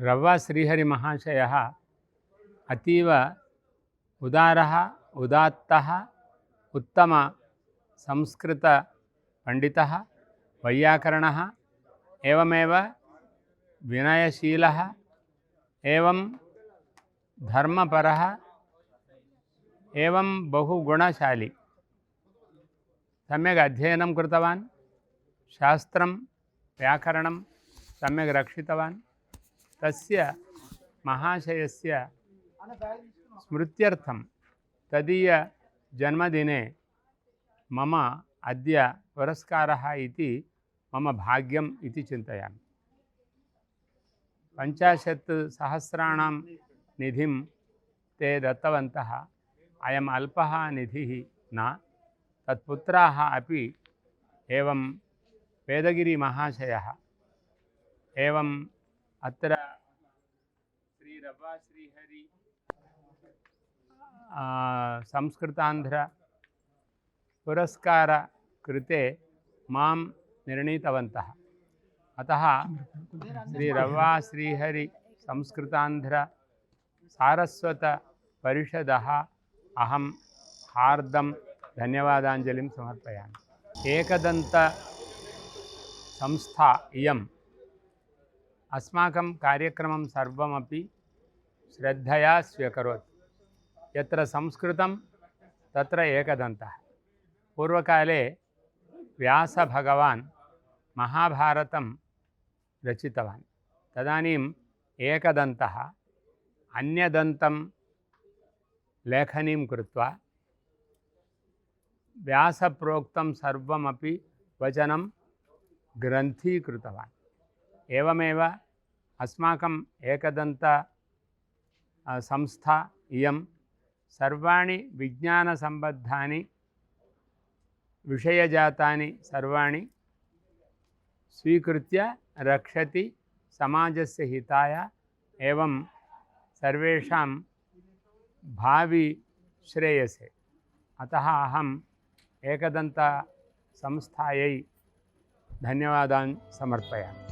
రవ్వ శ్రీహరి మహాశయ అతీవ ఉదార ఉదాత్త ఉత్తమ సంస్కృత పండిత వైయాకరణ ఏమేవ వినయశీల ఏం ధర్మపర ఏం బహుగుణశాలి. సమ్యగ్ అధ్యయనం కృతవాన్ శాస్త్రం వ్యాకరణం సమ్యగ్ రక్షితవాన్. तस्य महाशयस्य स्मृत्यर्थं तदीयजन्मदिने मम अद्य पुरस्कारः इति मम भाग्यम् इति चिन्तयामि। पञ्चाशत् सहस्राणां निधिं ते दत्तवन्तः। अयम् अल्पः निधिः न। तत्पुत्राः अपि एवं वेदगिरिमहाशयः। एवम् अत्र श्रीरवा श्रीहरि आ, संस्कृतान्ध्रपुरस्कारकृते मां निर्णीतवन्तः अतः श्रीरवा श्रीहरि संस्कृतान्ध्र सारस्वतपरिषदः अहं हार्दं धन्यवादाञ्जलिं समर्पयामि एकदन्तसंस्था इयम् అస్మాకం కార్యక్రమం సర్వమపి శ్రద్ధయా స్వీకరోత్ ఎత్ర సంస్కృతం తత్ర ఏకదంత పూర్వకాలే వ్యాసభగవాన్ మహాభారతం రచితవాన్ తదనీం ఏకదంత అన్యదంతం లేఖనీం కృత్వా వ్యాసప్రోక్తం సర్వమపి వచనం గ్రంథీకృతవాన్ एवमेव अस्माकम् एकदन्त अ, संस्था इयं सर्वाणि विज्ञानसम्बद्धानि विषयजातानि सर्वाणि स्वीकृत्य रक्षति समाजस्य हिताय एवं सर्वेषां भावि श्रेयसे अतः अहम् एकदन्तसंस्थायै धन्यवादान् समर्पयामि